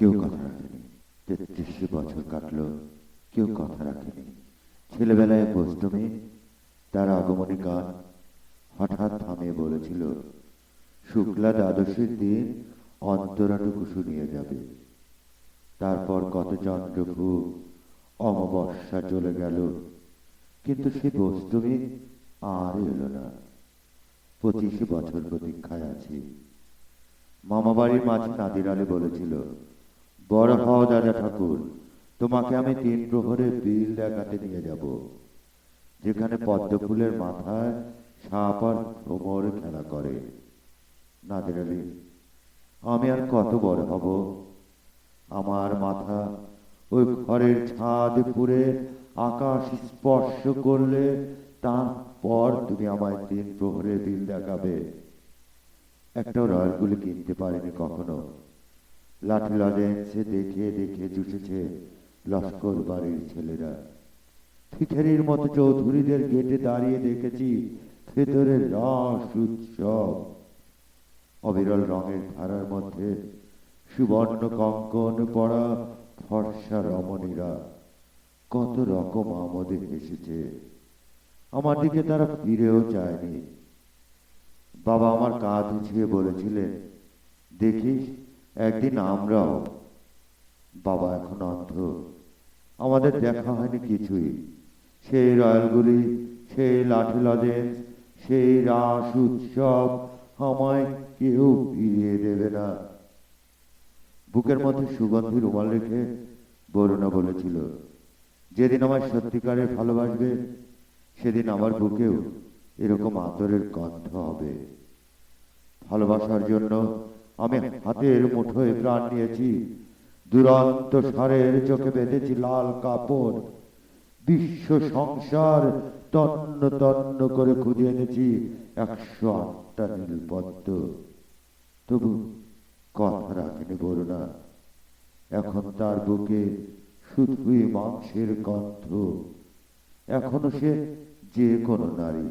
কেউ কথা রাখেনি তেত্রিশ বছর কাটলো কেউ কথা রাখেনি ছেলেবেলায় বস্তমে তার আগমনী গান হঠাৎ থামিয়ে বলেছিল শুক্লা দ্বাদশীর দিন অন্তরাটুকু শুনিয়ে যাবে তারপর কত চন্দ্রভূ অমাবস্যা চলে গেল কিন্তু সে বস্তুমি আর এলো না পঁচিশ বছর প্রতীক্ষায় আছি মামাবাড়ির মাঝে নাদির আলী বলেছিল বড় হও দাদা ঠাকুর, তোমাকে আমি তিন প্রহরে বিল দেখাতে নিয়ে যাব। যেখানে পদ্ম ফুলের মাথায় সাপ আর ভ্রমর খেলা করে। নাদির আলী, আমি আর কত বড় হব? আমার মাথা ওই ঘরের ছাদ পুরে আকাশ স্পর্শ করলে তারপর তুমি আমায় তিন প্রহরে বিল দেখাবে। একটা রয়্যালগুলি কিনতে পারেনি কখনো। লাঠি লজেন্সে দেখে দেখে জুটেছে লস্কর বাড়ির ছেলেরা। ভিখারির মতো চৌধুরীদের গেটে দাঁড়িয়ে দেখেছি ভেতরে রাস উৎসব। অবিরল রঙের ধারার মধ্যে সুবর্ণ কঙ্কন পড়া ফর্সা রমণীরা কত রকম আমোদে এসেছে আমার দিকে তারা ফিরেও চায়নি। বাবা আমার কাঁধ উঠিয়ে বলেছিলেন, দেখিস একদিন আমরাও বাবা এখন অন্ধ। আমাদের দেখা হয়নি কিছুই। সেই রয়্যালগুলি সেই লাঠি লজেন্স সেই রাস উৎসব আমায় কেউ ফিরিয়ে দেবে না। বুকের মধ্যে সুগন্ধি রুমাল রেখে বরুণা বলেছিল যেদিন আমার সত্যিকারের ভালোবাসবে সেদিন আমার বুকেও এরকম আদরের গন্ধ হবে। ভালোবাসার জন্য আমি হাতের মুঠোয় প্রাণ নিয়েছি। দুরন্ত সারের চোখে বেঁধেছি লাল কাপড়। বিশ্ব সংসার তন্ন তন্ন করে খুঁজে এনেছি একশো আটটা নীলপদ্ম। তবু কথা রাখেনি বরুণা। এখন তার বুকে শুধুই মাংসের গন্ধ। এখনও সে যে কোনো নারী।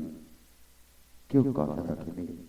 কেউ কথা রাখেনি।